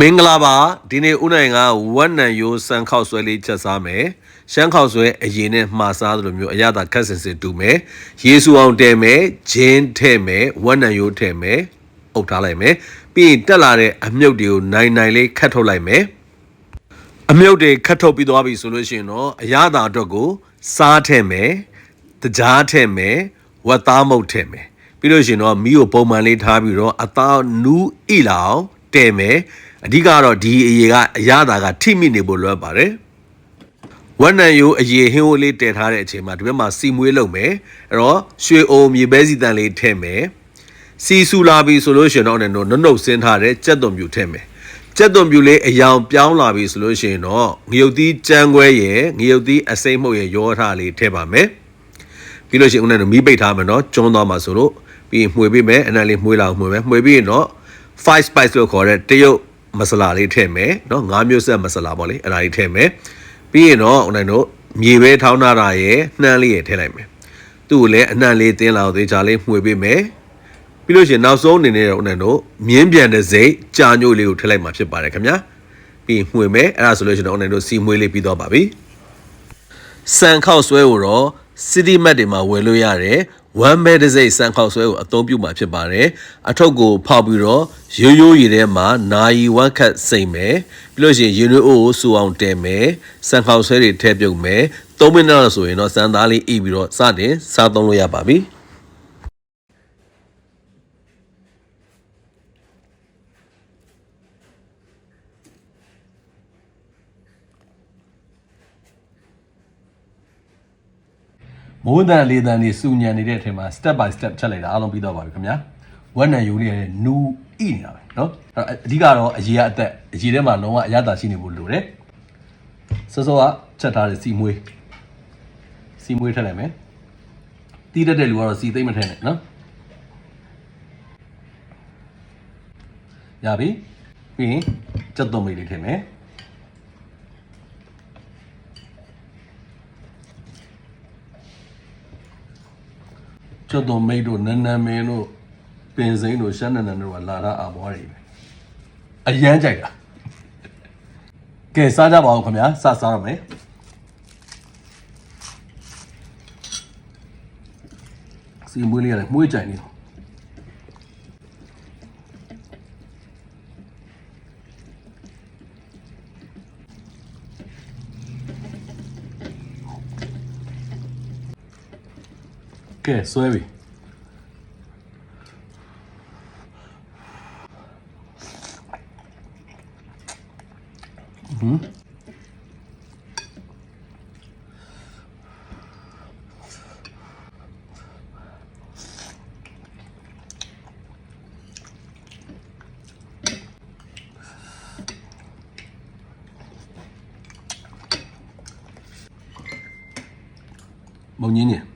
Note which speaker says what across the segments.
Speaker 1: မင်္ဂလာပါဒီနေ့ဦးနိုင်ကဝက်နံရိုးစံခောက်ဆွဲလေးချက်စားမယ်ရှမ်းခောက်ဆွဲအရင်နဲ့မှားစားသလိုမျိုးအရသာခက်စင်စင်တူမယ်ရေစူအောင်တဲမယ်ဂျင်းထဲ့မယ်ဝက်နံရိုးထဲ့မယ်အုပ်ထားလိုက်မယ်ပြီးရင်တက်လာတဲ့အမြုပ်တွေကိုနိုင်နိုင်လေးခတ်ထုတ်လိုက်မယ်အမြုပ်တွေခတ်ထုတ်ပြီးသွားပြီဆိုလို့ရှိရင်တော့အရသာအတွက်ကိုစားထဲ့မယ်တကြားထဲ့မယ်ဝက်သားမုတ်ထဲ့မယ်ပြီးလို့ရှိရင်တော့မီးကိုပုံမှန်လေးထားပြီးတော့အသားနူးဣလာအောင်တဲမယ် အဓိကတော့ဒီအရေကအရသာကထိမိနေဖို့လွယ်ပါတယ်ဝက်နံယိုအရေဟင်းဝလေးတည်ထားတဲ့အချိန်မှာဒီဘက်မှာစီမွေးလုပ်မယ်အဲ့တော့ရွှေအိုမြေပဲစီတန်လေးထည့်မယ်စီဆူလာပြီဆိုလို့ရှိရင်တော့လည်းနှုတ်နှုတ်ဆင်းထားတဲ့ကြက်သွန်ပြူထည့်မယ်ကြက်သွန်ပြူလေးအယောင်ပြောင်းလာပြီဆိုလို့ရှိရင်တော့ငရုတ်သီးကြမ်းခွဲရယ်ငရုတ်သီးအစိမ့်မှုတ်ရယ်ရောထားလေးထည့်ပါမယ်ပြီးလို့ရှိရင်ဦးနဲ့မီးပိတ်ထားမယ်နော်ကျွန်းသွားမှာဆိုလို့ပြီးရင်မှွေပေးမယ်အနံလေးမှွေလာအောင်မှွေမယ်မှွေပြီးရင်တော့ five spice လို့ခေါ်တဲ့တရုတ် မဆလာလေးထည့်မယ်เนาะငါးမျိုးဆက်မဆလာပေါ့လေအဲ့ဒါလေးထည့်မယ်ပြီးရင်တော့ဦးနိုင်တို့မြေပဲထောင်းထားတာရယ်နှမ်းလေးရယ်ထည့်လိုက်မယ်သူ့ကိုလည်းအနှံ့လေးတင်းလာအောင်သေးချာလေးမှွေပေးမယ်ပြီးလို့ရှိရင်နောက်ဆုံးအနေနဲ့ဦးနိုင်တို့မြင်းပြန်တဲ့စိတ်ကြာညို့လေးကိုထည့်လိုက်မှာဖြစ်ပါတယ်ခင်ဗျာပြီးရင်မှွေမယ်အဲ့ဒါဆိုလို့ရှိရင်တော့ဦးနိုင်တို့စီမွေးလေးပြီးတော့ပါပြီစံခောက်ဆွဲကိုတော့ city map တွေမှာဝယ်လို့ရတယ် ဝမ်ဘဲတစ်စိတ်စံခောက်ဆွဲကိုအသုံးပြုမှာဖြစ်ပါတယ်အထုပ်ကိုဖောက်ပြီးတော့ရိုးရိုးရည်ထဲမှာနာယီဝက်ခတ်စိမ့်မယ်ပြီးလို့ရှိရင်ရင်ရွေးအိုးကိုစူအောင်တဲမယ်စံခောက်ဆွဲတွေထည့်ပြုတ်မယ်3မိနစ်လောက်ဆိုရင်တော့စံသားလေးအီးပြီးတော့စတင်စားသုံးလို့ရပါပြီ မိုးတန်လေးတန်လေးစူညံနေတဲ့အချိန်မှာ step by step ချက်လိုက်တာအားလုံးပြီးတော့ပါပြီခင်ဗျာဝက်နံယူလေးရဲ့နူးဣနေတာပဲเนาะအဲ့တော့အဓိကတော့အရေးကအသက်အရေးထဲမှာလုံးဝအရသာရှိနေဖို့လိုတယ်စောစောကချက်ထားတဲ့စီမွေးစီမွေးထည့်လိုက်မယ်တီးတတ်တဲ့လူကတော့စီသိမ့်မထည့်နဲ့เนาะရပြီပြီးရင်ကြက်သွန်မိတ်လေးထည့်မယ် ကျွတ်တော်မိတ်တို့နန်းနန်းမင်းတို့ပင်စိမ့်တို့ရှမ်းနန်းနန်းတို့ကလာတာအဘွားတွေပဲအရန်ကြိုက်တာကဲစားကြပါအောင်ခင်ဗျာစစားရမယ်စီမွေးလေးရတယ်မွေးကြိုင်နေတော့ ကဲဆွဲပြီမုံကြီးနေစား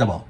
Speaker 1: ကြပါဦး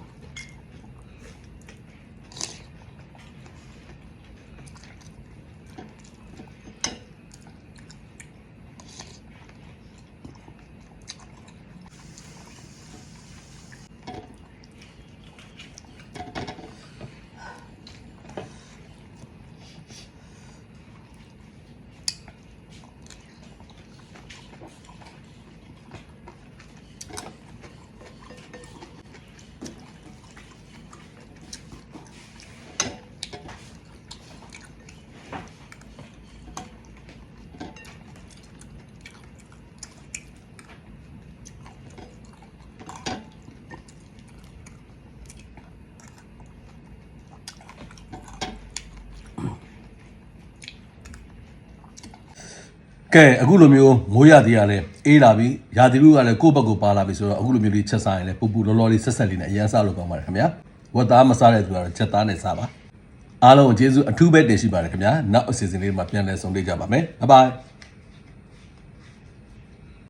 Speaker 2: ကဲအခုလိုမျိုးမိုးရသေးရလဲအေးလာပြီရာသီဥတုကလည်းကိုယ့်ဘက်ကိုပါလာပြီဆိုတော့အခုလိုမျိုးလေးချက်စားရင်လည်းပူပူလောလောလေးဆက်ဆက်လေးနဲ့အရန်စားလို့ကောင်းပါတယ်ခင်ဗျာဝတ်သားမစားတဲ့သူကတော့ချက်သားနဲ့စားပါအားလုံးကိုကျေးဇူးအထူးပဲတင်ရှိပါတယ်ခင်ဗျာနောက်အစီအစဉ်လေးမှာပြန်လည်ဆုံတွေ့ကြပါမယ်ဘိုင်ဘိုင်